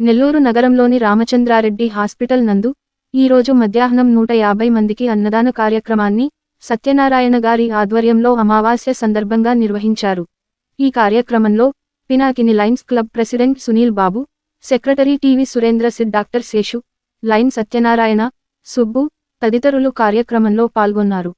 నెల్లూరు నగరంలోని రామచంద్రారెడ్డి హాస్పిటల్ నందు ఈరోజు మధ్యాహ్నం నూట యాభై మందికి అన్నదాన కార్యక్రమాన్ని సత్యనారాయణ గారి ఆధ్వర్యంలో అమావాస్య సందర్భంగా నిర్వహించారు. ఈ కార్యక్రమంలో Pinakini lions club president Sunil Babu secretary TV Surendra Sid doctor Seshu lion Satyanarayana Subbu తదితరులు కార్యక్రమంలో పాల్గొన్నారు.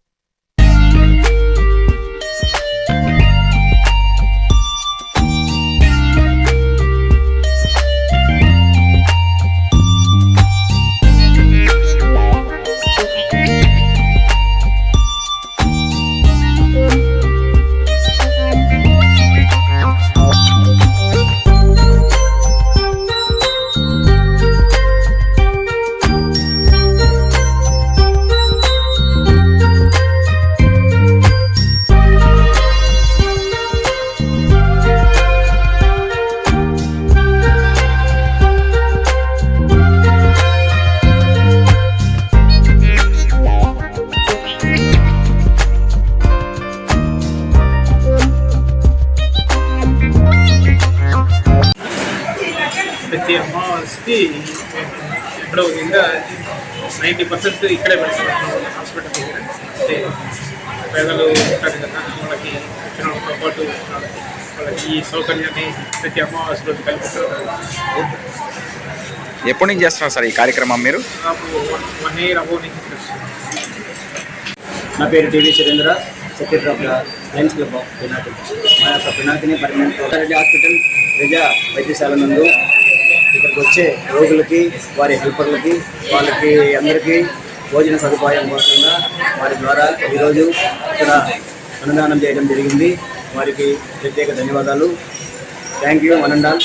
ప్రతి అమావాస్యకి ఎప్పుడో ఇంకా నైంటీ పర్సెంట్ ఇక్కడే పెడుతున్నాం హాస్పిటల్ దగ్గర. అంటే పేదలు ఉంటారు కదా వాళ్ళకి వచ్చిన వాళ్ళతో పాటు వాళ్ళకి ఈ సౌకర్యాన్ని ప్రతి అమావాస్య రోజు కల్పిస్తున్నారు ఎప్పటి నుంచి చేస్తున్నారు సార్ ఈ కార్యక్రమం మీరు? వన్ వన్ ఇయర్ అబౌవ్ నుంచి. నా పేరు TV Surendra secretary of the lions club of Pinakini. మా యొక్క పినాకిని పర్మనెంట్ హాస్పిటల్ ప్రజా వైద్యశాల నందు ఇక్కడికి వచ్చే రోగులకి వారి హెల్పర్లకి వాళ్ళకి అందరికీ భోజన సదుపాయం కోసంగా వారి ద్వారా ఈరోజు ఇక్కడ అనుదానం చేయడం జరిగింది. వారికి ప్రత్యేక ధన్యవాదాలు. Thank you one and all